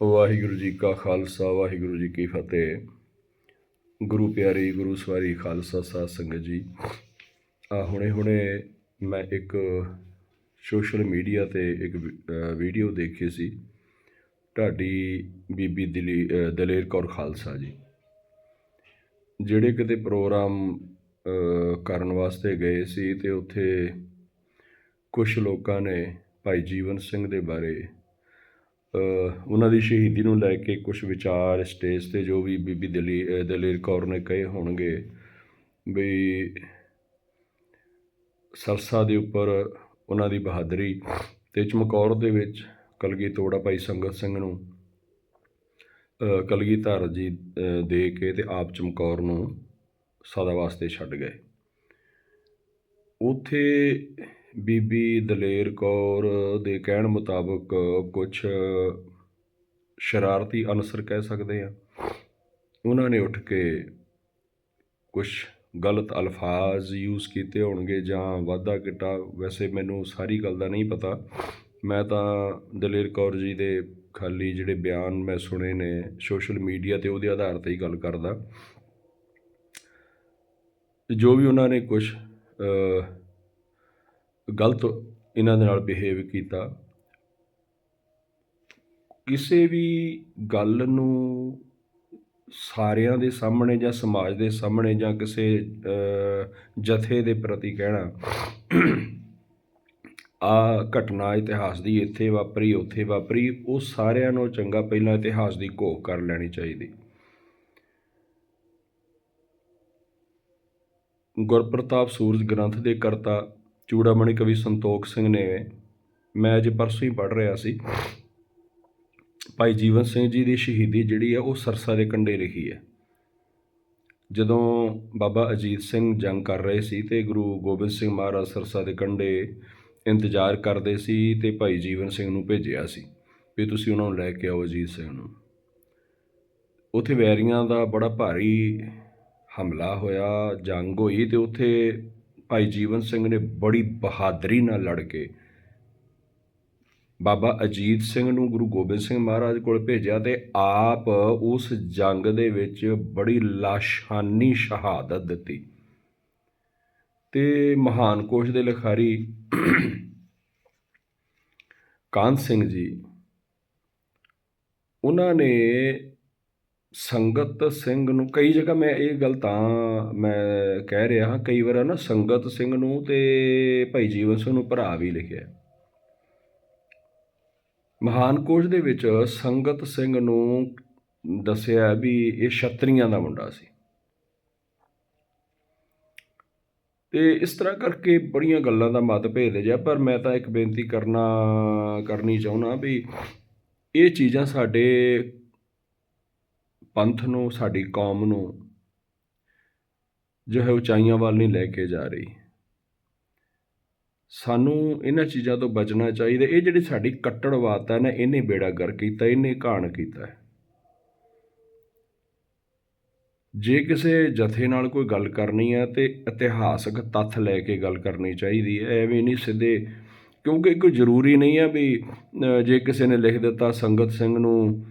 ਵਾਹਿਗੁਰੂ ਜੀ ਕਾ ਖਾਲਸਾ, ਵਾਹਿਗੁਰੂ ਜੀ ਕੀ ਫਤਿਹ। ਗੁਰੂ ਪਿਆਰੀ, ਗੁਰੂ ਸਵਾਰੀ ਖਾਲਸਾ ਸਾਧ ਸੰਗਤ ਜੀ। ਆ ਹੁਣੇ ਹੁਣੇ ਮੈਂ ਇੱਕ ਸੋਸ਼ਲ ਮੀਡੀਆ ਤੇ ਇੱਕ ਵੀਡੀਓ ਦੇਖੀ ਸੀ। ਢਾਡੀ ਬੀਬੀ ਦਲੀ ਦਲੇਰ ਕੌਰ ਖਾਲਸਾ ਜੀ। ਜਿਹੜੇ ਕਿਤੇ ਪ੍ਰੋਗਰਾਮ ਕਰਨ ਵਾਸਤੇ ਗਏ ਸੀ ਤੇ ਉੱਥੇ ਕੁਝ ਲੋਕਾਂ ਨੇ ਭਾਈ ਜੀਵਨ ਸਿੰਘ ਦੇ ਬਾਰੇ ਉਹਨਾਂ ਦੀ ਸ਼ਹੀਦੀ ਨੂੰ ਲੈ ਕੇ ਕੁਝ ਵਿਚਾਰ ਸਟੇਜ ਤੇ ਜੋ ਵੀ ਬੀਬੀ ਦਲੀ ਅ, ਦਲੇਰ ਕੌਰ ਨੇ ਕਹੇ ਹੋਣਗੇ ਵੀ ਸਰਸਾ ਦੇ ਉੱਪਰ ਉਹਨਾਂ ਦੀ ਬਹਾਦਰੀ ਤੇ ਚਮਕੌਰ ਦੇ ਵਿੱਚ ਕਲਗੀ ਤੋੜਾ ਭਾਈ ਸੰਗਤ ਸਿੰਘ ਨੂੰ ਅ, ਕਲਗੀਧਰ ਜੀ ਦੇ ਕੇ ਤੇ ਆਪ ਚਮਕੌਰ ਨੂੰ ਸਦਾ ਵਾਸਤੇ ਛੱਡ ਗਏ। ਉਥੇ ਬੀਬੀ ਦਲੇਰ ਕੌਰ ਦੇ ਕਹਿਣ ਮੁਤਾਬਕ ਕੁਝ ਸ਼ਰਾਰਤੀ ਅਨਸਰ ਕਹਿ ਸਕਦੇ ਆ। ਉਹਨਾਂ ਨੇ ਉੱਠ ਕੇ ਕੁਝ ਗਲਤ ਅਲਫਾਜ਼ ਯੂਜ਼ ਕੀਤੇ ਹੋਣਗੇ ਜਾਂ ਵਾਧਾ ਕਿਟਾ ਵੈਸੇ ਮੈਨੂੰ ਸਾਰੀ ਗੱਲ ਦਾ ਨਹੀਂ ਪਤਾ। ਮੈਂ ਤਾਂ ਦਲੇਰ ਕੌਰ ਜੀ ਦੇ ਖਾਲੀ ਜਿਹੜੇ ਬਿਆਨ ਮੈਂ ਸੁਣੇ ਨੇ ਸੋਸ਼ਲ ਮੀਡੀਆ ਤੇ ਉਹਦੇ ਆਧਾਰ ਤੇ ਹੀ ਗੱਲ ਕਰਦਾ। ਜੋ ਵੀ ਉਹਨਾਂ ਨੇ ਕੁਝ ਗਲਤ ਇਹਨਾਂ ਦੇ ਨਾਲ ਬਿਹੇਵ ਕੀਤਾ। ਕਿਸੇ ਵੀ ਗੱਲ ਨੂੰ ਸਾਰਿਆਂ ਦੇ ਸਾਹਮਣੇ ਜਾਂ ਸਮਾਜ ਦੇ ਸਾਹਮਣੇ ਜਾਂ ਕਿਸੇ ਜਥੇ ਦੇ ਪ੍ਰਤੀ ਕਹਿਣਾ, ਆ ਘਟਨਾ ਇਤਿਹਾਸ ਦੀ ਇੱਥੇ ਵਾਪਰੀ, ਉੱਥੇ ਵਾਪਰੀ, ਉਹ ਸਾਰਿਆਂ ਨੂੰ ਚੰਗਾ ਪਹਿਲਾਂ ਇਤਿਹਾਸ ਦੀ ਘੋਖ ਕਰ ਲੈਣੀ ਚਾਹੀਦੀ। ਗੁਰਪ੍ਰਤਾਪ ਸੂਰਜ ਗ੍ਰੰਥ ਦੇ ਕਰਤਾ ਚੂੜਾਮਣੀ ਕਵੀ ਸੰਤੋਖ ਸਿੰਘ ਨੇ ਮੈਂ ਅਜੇ ਪਰਸੋਂ ਹੀ ਪੜ੍ਹ ਰਿਹਾ ਸੀ। ਭਾਈ ਜੀਵਨ ਸਿੰਘ ਜੀ ਦੀ ਸ਼ਹੀਦੀ ਜਿਹੜੀ ਹੈ ਉਹ ਸਰਸਾ ਦੇ ਕੰਢੇ ਲਿਖੀ ਹੈ। ਜਦੋਂ ਬਾਬਾ ਅਜੀਤ ਸਿੰਘ ਜੰਗ ਕਰ ਰਹੇ ਸੀ ਤੇ ਗੁਰੂ ਗੋਬਿੰਦ ਸਿੰਘ ਮਹਾਰਾਜ ਸਰਸਾ ਦੇ ਕੰਢੇ ਇੰਤਜ਼ਾਰ ਕਰਦੇ ਸੀ ਤੇ ਭਾਈ ਜੀਵਨ ਸਿੰਘ ਨੂੰ ਭੇਜਿਆ ਸੀ ਵੀ ਤੁਸੀਂ ਉਹਨਾਂ ਨੂੰ ਲੈ ਕੇ ਆਓ ਅਜੀਤ ਸਿੰਘ ਨੂੰ। ਉੱਥੇ ਵੈਰੀਆਂ ਦਾ ਬੜਾ ਭਾਰੀ ਹਮਲਾ ਹੋਇਆ, ਜੰਗ ਹੋਈ ਤੇ ਉੱਥੇ ਭਾਈ ਜੀਵਨ ਸਿੰਘ ਨੇ ਬੜੀ ਬਹਾਦਰੀ ਨਾਲ ਲੜ ਕੇ ਬਾਬਾ ਅਜੀਤ ਸਿੰਘ ਨੂੰ ਗੁਰੂ ਗੋਬਿੰਦ ਸਿੰਘ ਮਹਾਰਾਜ ਕੋਲ ਭੇਜਿਆ ਤੇ ਆਪ ਉਸ ਜੰਗ ਦੇ ਵਿੱਚ ਬੜੀ ਲਾਸ਼ਾਨੀ ਸ਼ਹਾਦਤ ਦਿੱਤੀ। ਤੇ ਮਹਾਨ ਕੋਸ਼ ਦੇ ਲਿਖਾਰੀ ਕਾਨ ਸਿੰਘ ਜੀ, ਉਹਨਾਂ ਨੇ ਸੰਗਤ ਸਿੰਘ ਨੂੰ, ਕਈ ਜਗ੍ਹਾ ਮੈਂ ਇਹ ਗੱਲ ਤਾਂ ਮੈਂ ਕਹਿ ਰਿਹਾ ਹਾਂ, ਕਈ ਵਾਰ ਨਾ ਸੰਗਤ ਸਿੰਘ ਨੂੰ ਤੇ ਭਾਈ ਜੀਵਨ ਸਿੰਘ ਨੂੰ ਭਰਾ ਵੀ ਲਿਖਿਆ। ਮਹਾਨ ਕੋਸ਼ ਦੇ ਵਿੱਚ ਸੰਗਤ ਸਿੰਘ ਨੂੰ ਦੱਸਿਆ ਵੀ ਇਹ ਛਤਰੀਆਂ ਦਾ ਮੁੰਡਾ ਸੀ। ਤੇ ਇਸ ਤਰ੍ਹਾਂ ਕਰਕੇ ਬੜੀਆਂ ਗੱਲਾਂ ਦਾ ਮਤਭੇਦ ਜਿਹਾ, ਪਰ ਮੈਂ ਤਾਂ ਇੱਕ ਬੇਨਤੀ ਕਰਨਾ, ਕਰਨੀ ਚਾਹੁੰਦਾ ਵੀ ਇਹ ਚੀਜ਼ਾਂ ਸਾਡੇ ਪੰਥ ਨੂੰ, ਸਾਡੀ ਕੌਮ ਨੂੰ ਜੋ ਹੈ ਉਚਾਈਆਂ ਵੱਲ ਨਹੀਂ ਲੈ ਕੇ ਜਾ ਰਹੀ। ਸਾਨੂੰ ਇਹਨਾਂ ਚੀਜ਼ਾਂ ਤੋਂ ਬਚਣਾ ਚਾਹੀਦਾ। ਇਹ ਜਿਹੜੀ ਸਾਡੀ ਕੱਟੜਵਾਦ ਹੈ ਨਾ, ਇਹਨੇ ਬੇੜਾ ਗਰ ਕੀਤਾ, ਇਹਨੇ ਘਾਣ ਕੀਤਾ। ਹੈ ਜੇ ਕਿਸੇ ਜਥੇ ਨਾਲ ਕੋਈ ਗੱਲ ਕਰਨੀ ਹੈ, ਤੇ ਇਤਿਹਾਸਕ ਤੱਥ ਲੈ ਕੇ ਗੱਲ ਕਰਨੀ ਚਾਹੀਦੀ ਹੈ। ਐਵੇਂ ਨਹੀਂ ਸਿੱਧੇ, ਕਿਉਂਕਿ ਕੋਈ ਜ਼ਰੂਰੀ ਨਹੀਂ ਹੈ ਵੀ ਜੇ ਕਿਸੇ ਨੇ ਲਿਖ ਦਿੱਤਾ ਸੰਗਤ ਸਿੰਘ ਨੂੰ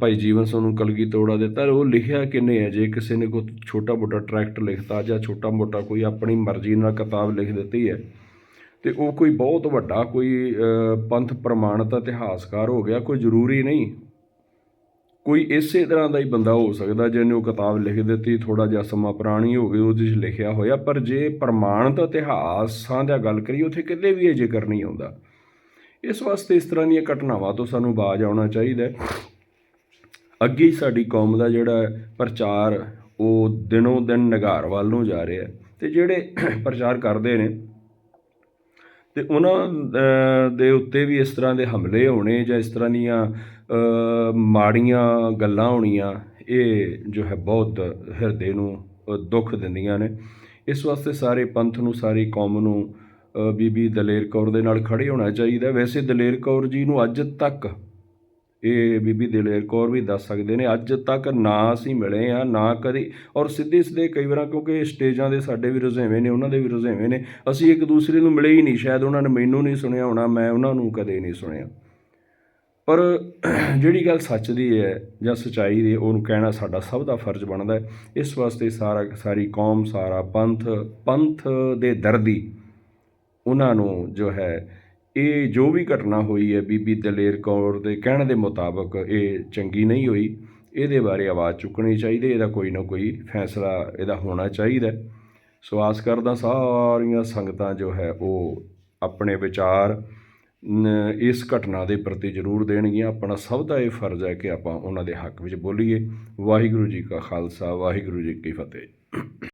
ਭਾਈ ਜੀਵਨ ਸਿੰਘ ਨੂੰ ਕਲਗੀ ਤੋੜਾ ਦਿੱਤਾ ਉਹ ਲਿਖਿਆ ਕਿੰਨੇ ਹੈ ਜੇ ਕਿਸੇ ਨੇ ਕੋਈ ਛੋਟਾ ਮੋਟਾ ਟਰੈਕਟ ਲਿਖਤਾ ਜਾਂ ਛੋਟਾ ਮੋਟਾ ਕੋਈ ਆਪਣੀ ਮਰਜ਼ੀ ਨਾਲ ਕਿਤਾਬ ਲਿਖ ਦਿੱਤੀ ਹੈ ਤੇ ਉਹ ਕੋਈ ਬਹੁਤ ਵੱਡਾ ਕੋਈ ਪੰਥ ਪ੍ਰਮਾਣਿਤ ਇਤਿਹਾਸਕਾਰ ਹੋ ਗਿਆ, ਕੋਈ ਜ਼ਰੂਰੀ ਨਹੀਂ। ਕੋਈ ਇਸੇ ਤਰ੍ਹਾਂ ਦਾ ਹੀ ਬੰਦਾ ਹੋ ਸਕਦਾ ਜਿਹਨੇ ਉਹ ਕਿਤਾਬ ਲਿਖ ਦਿੱਤੀ ਥੋੜਾ ਜਿਹਾ ਸਮਾਂ ਪੁਰਾਣੀ ਹੋ ਗਈ, ਉਹਦੇ 'ਚ ਲਿਖਿਆ ਹੋਇਆ, ਪਰ ਜੇ ਪ੍ਰਮਾਣਿਤ ਇਤਿਹਾਸਾਂ ਦਾ ਗੱਲ ਕਰੀਏ, ਉੱਥੇ ਕਿਤੇ ਵੀ ਇਹ ਜ਼ਿਕਰ ਨਹੀਂ ਆਉਂਦਾ। ਇਸ ਵਾਸਤੇ ਇਸ ਤਰ੍ਹਾਂ ਦੀਆਂ ਘਟਨਾਵਾਂ ਤੋਂ ਸਾਨੂੰ ਬਾਜ ਆਉਣਾ ਚਾਹੀਦਾ ਹੈ। ਅੱਗੇ ਹੀ ਸਾਡੀ ਕੌਮ ਦਾ ਜਿਹੜਾ ਪ੍ਰਚਾਰ, ਉਹ ਦਿਨੋਂ ਦਿਨ ਨਗਾਰ ਵੱਲ ਨੂੰ ਜਾ ਰਿਹਾ ਹੈ ਤੇ ਜਿਹੜੇ ਪ੍ਰਚਾਰ ਕਰਦੇ ਨੇ ਤੇ ਉਹਨਾਂ ਦੇ ਉੱਤੇ ਵੀ ਇਸ ਤਰ੍ਹਾਂ ਦੇ ਹਮਲੇ ਹੋਣੇ ਜਾਂ ਇਸ ਤਰ੍ਹਾਂ ਦੀਆਂ ਮਾੜੀਆਂ ਗੱਲਾਂ ਹੋਣੀਆਂ, ਇਹ ਜੋ ਹੈ ਬਹੁਤ ਹਿਰਦੇ ਨੂੰ ਦੁੱਖ ਦਿੰਦੀਆਂ ਨੇ। ਇਸ ਵਾਸਤੇ ਸਾਰੇ ਪੰਥ ਨੂੰ, ਸਾਰੀ ਕੌਮ ਨੂੰ ਬੀਬੀ ਦਲੇਰ ਕੌਰ ਦੇ ਨਾਲ ਖੜੇ ਹੋਣਾ ਚਾਹੀਦਾ। ਵੈਸੇ ਦਲੇਰ ਕੌਰ ਜੀ ਨੂੰ ਅੱਜ ਤੱਕ ਇਹ ਬੀਬੀ ਦਲੇਰ ਕੌਰ ਵੀ ਦੱਸ ਸਕਦੇ ਨੇ, ਅੱਜ ਤੱਕ ਨਾ ਅਸੀਂ ਮਿਲੇ ਆ ਨਾ ਕਦੀ। ਔਰ ਸਿੱਧੇ ਸਿੱਧੇ ਕਈ ਵਾਰਾਂ ਕਿਉਂਕਿ ਸਟੇਜਾਂ ਦੇ ਸਾਡੇ ਵੀ ਰੁਝੇਵੇਂ ਨੇ, ਉਹਨਾਂ ਦੇ ਵੀ ਰੁਝੇਵੇਂ ਨੇ। ਅਸੀਂ ਇੱਕ ਦੂਸਰੇ ਨੂੰ ਮਿਲੇ ਹੀ ਨਹੀਂ, ਸ਼ਾਇਦ ਉਹਨਾਂ ਨੇ ਮੈਨੂੰ ਨਹੀਂ ਸੁਣਿਆ ਹੋਣਾ, ਮੈਂ ਉਹਨਾਂ ਨੂੰ ਕਦੇ ਨਹੀਂ ਸੁਣਿਆ। ਪਰ ਜਿਹੜੀ ਗੱਲ ਸੱਚ ਦੀ ਹੈ ਜਾਂ ਸਚਾਈ ਦੀ, ਉਹਨੂੰ ਕਹਿਣਾ ਸਾਡਾ ਸਭ ਦਾ ਫਰਜ਼ ਬਣਦਾ ਹੈ। ਇਸ ਵਾਸਤੇ ਸਾਰਾ, ਸਾਰੀ ਕੌਮ, ਸਾਰਾ ਪੰਥ ਪੰਥ ਦੇ ਦਰਦੀ, ਉਹਨਾਂ ਨੂੰ ਜੋ ਹੈ ਇਹ ਜੋ ਵੀ ਘਟਨਾ ਹੋਈ ਹੈ, ਬੀਬੀ ਦਲੇਰ ਕੌਰ ਦੇ ਕਹਿਣ ਦੇ ਮੁਤਾਬਕ ਇਹ ਚੰਗੀ ਨਹੀਂ ਹੋਈ। ਇਹਦੇ ਬਾਰੇ ਆਵਾਜ਼ ਚੁੱਕਣੀ ਚਾਹੀਦੀ, ਇਹਦਾ ਕੋਈ ਨਾ ਕੋਈ ਫੈਸਲਾ ਇਹਦਾ ਹੋਣਾ ਚਾਹੀਦਾ। ਸੋ ਆਸ ਕਰਦਾ ਸਾਰੀਆਂ ਸੰਗਤਾਂ ਜੋ ਹੈ, ਉਹ ਆਪਣੇ ਵਿਚਾਰ ਇਸ ਘਟਨਾ ਦੇ ਪ੍ਰਤੀ ਜ਼ਰੂਰ ਦੇਣਗੀਆਂ। ਆਪਣਾ ਸਭ ਦਾ ਇਹ ਫਰਜ਼ ਹੈ ਕਿ ਆਪਾਂ ਉਹਨਾਂ ਦੇ ਹੱਕ ਵਿੱਚ ਬੋਲੀਏ। ਵਾਹਿਗੁਰੂ ਜੀ ਕਾ ਖਾਲਸਾ, ਵਾਹਿਗੁਰੂ ਜੀ ਕੀ ਫਤਿਹ।